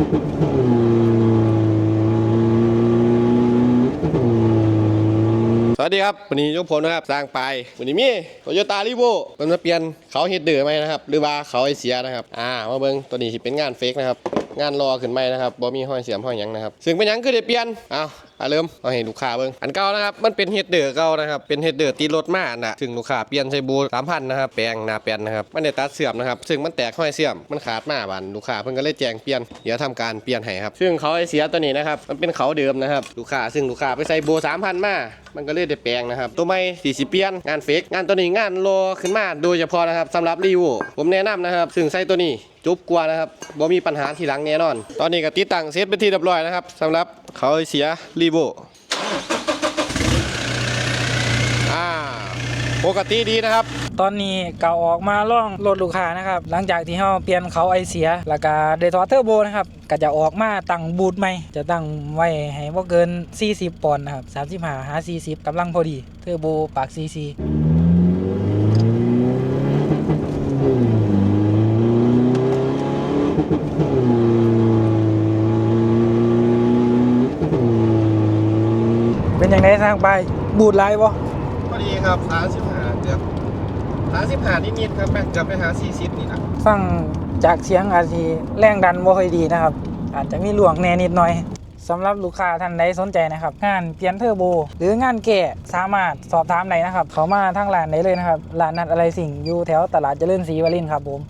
Ooh. สวัสดีครับวันนี้ยกผมนะครับสร้างไปวันนี้มีโตโยต้ารีโวมันมาเปลี่ยนเขาเฮดเดอร์ไหมนะครับหรือว่าเขาไอเสียนะครับอ่ามาเบิ้งตัวนี้สิเป็นงานเฟกนะครับงานรอขึ้นไหมนะครับบ่มีห้อยเสียมห้อยยังนะครับซึ่งเป็นยังคือได้เปลี่ยนเอาเอาเริ่มเอาให้ลูกค้าเบิ้งอันเก่านะครับมันเป็นเฮดเดอร์เก่านะครับเป็นเฮดเดอร์ตีรถมาน่ะซึ่งลูกค้าเปลี่ยนใช้บูสามพันนะครับแปลงหน้าแปลนนะครับมันได้ตัดเสื่อมนะครับซึ่งมันแตกห้อยเสื่อมมันขาดมาบานลูกค้าเพิ่นก็เลยแจ้งเปลี่ยนเดี๋ยวทำการเปลี่ยนให้ครับซึ่งเขาไอเสียตัวนี้นะครับมันเป็นเขาเดิมนะครับลูกค้าซึ่งลูกค้าไปใส่โบสามพันมามันก็เลยได้แปลงนะครับ ตัวไม่สี่สิเปลี่ยนงานเฟกงานตัวนี้งานโลขึ้นมาโดยเฉพาะนะครับสำหรับรีวิวผมแนะนำนะครับซึ่งใส่ตัวนี้จุบกว่านะครับบ่มีปัญหาทีหลังแน่นอน ตอนนี้ก็ติดตั้งเซตเป็นที่เรียบร้อยนะครับสำหรับเขาเสียรีวิว อ่า ปกติดีนะครับ ตอนนี้ก็ออกมาล่องรถลูกค้านะครับ หลังจากที่เราเปลี่ยนเขาไอเสีย แล้วก็ได้ถอดเทอร์โบนะครับ ก็จะออกมาตั้งบูทใหม่ จะตั้งไว้ให้บ่เกิน 40 ปอนด์นะครับ35หา40กำลังพอดี เทอร์โบปาก CC เป็นอย่างไรทางไปบูทไลายบ่พอดีครับสามสิบห้า เกือบหาสิบห้านิดๆครับแม่งเกือบไปหาสี่สิบนี่นะฟังจากเสียงอาจจะแรงดันบ่ค่อยดีนะครับ อาจจะมีหลวงแน่นิดหน่อยสำหรับลูกค้าท่านใดสนใจนะครับ งานเปลี่ยนเทอร์โบ หรืองานแก่สามารถสอบถามได้นะครับ เขามาทางร้านไหนเลยนะครับร้านนัดอะไรสิ่งอยู่แถวตลาดเจริญศรีวรินครับผม